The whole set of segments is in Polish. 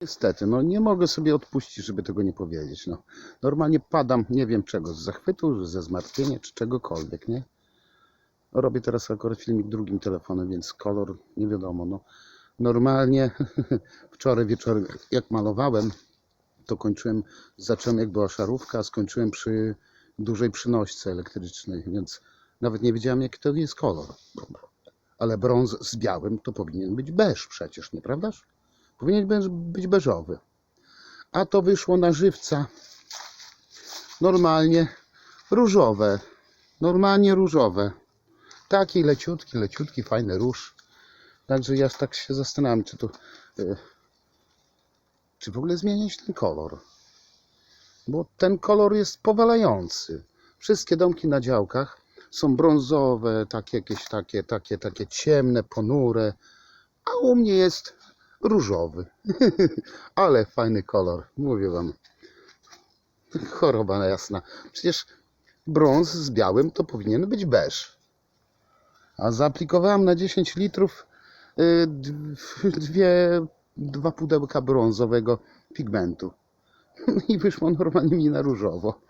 Niestety, no nie mogę sobie odpuścić, żeby tego nie powiedzieć. No. Normalnie padam, nie wiem czego, z zachwytu, ze zmartwienia, czy czegokolwiek, nie? Robię teraz akurat filmik drugim telefonem, więc kolor nie wiadomo. No. Normalnie wczoraj wieczorem, jak malowałem, to kończyłem, zacząłem jak była szarówka, a skończyłem przy dużej przynośce elektrycznej, więc nawet nie wiedziałem, jaki to jest kolor. Ale brąz z białym to powinien być beż przecież, nieprawdaż? Powinien być- beżowy. A to wyszło na żywca normalnie różowe. Normalnie różowe. Taki leciutki, leciutki, fajny róż. Także ja tak się zastanawiam, czy to. e, Czy w ogóle zmienić ten kolor? Bo ten kolor jest powalający. Wszystkie domki na działkach są brązowe, takie jakieś takie, takie, takie ciemne, ponure. A u mnie jest różowy. Ale fajny kolor, mówię wam. Choroba jasna. Przecież brąz z białym to powinien być beż. A zaaplikowałem na 10 litrów y, dwie, dwa pudełka brązowego pigmentu. I wyszło normalnie mi na różowo.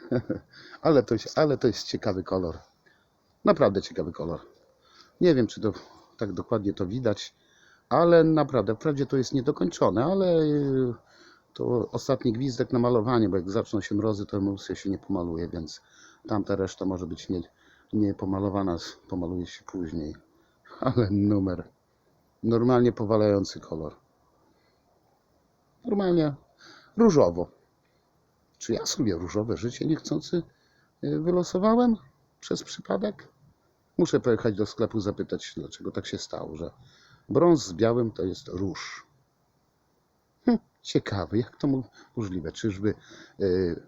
Ale to, jest, ale to jest ciekawy kolor. Naprawdę ciekawy kolor. Nie wiem, czy to tak dokładnie to widać, ale naprawdę, wprawdzie to jest niedokończone, ale y, to ostatni gwizdek na malowanie, bo jak zaczną się mrozy, to emulsja się nie pomaluje, więc tamta reszta może być nie, nie pomalowana, pomaluje się później. Ale numer. Normalnie powalający kolor. Normalnie różowo. Czy ja sobie różowe życie niechcący y, wylosowałem przez przypadek? Muszę pojechać do sklepu zapytać, dlaczego tak się stało, że brąz z białym to jest róż. Hm, ciekawe, jak to mo- możliwe? Czyżby y,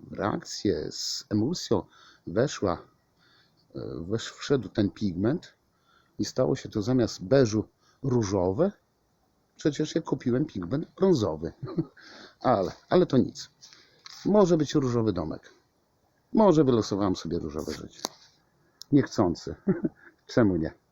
w reakcję z emulsją weszła, y, wesz, wszedł ten pigment i stało się to zamiast beżu różowe? Przecież ja kupiłem pigment brązowy. ale, ale to nic. Może być różowy domek. Może wylosowałem sobie różowe życie. Niechcący. Czemu nie?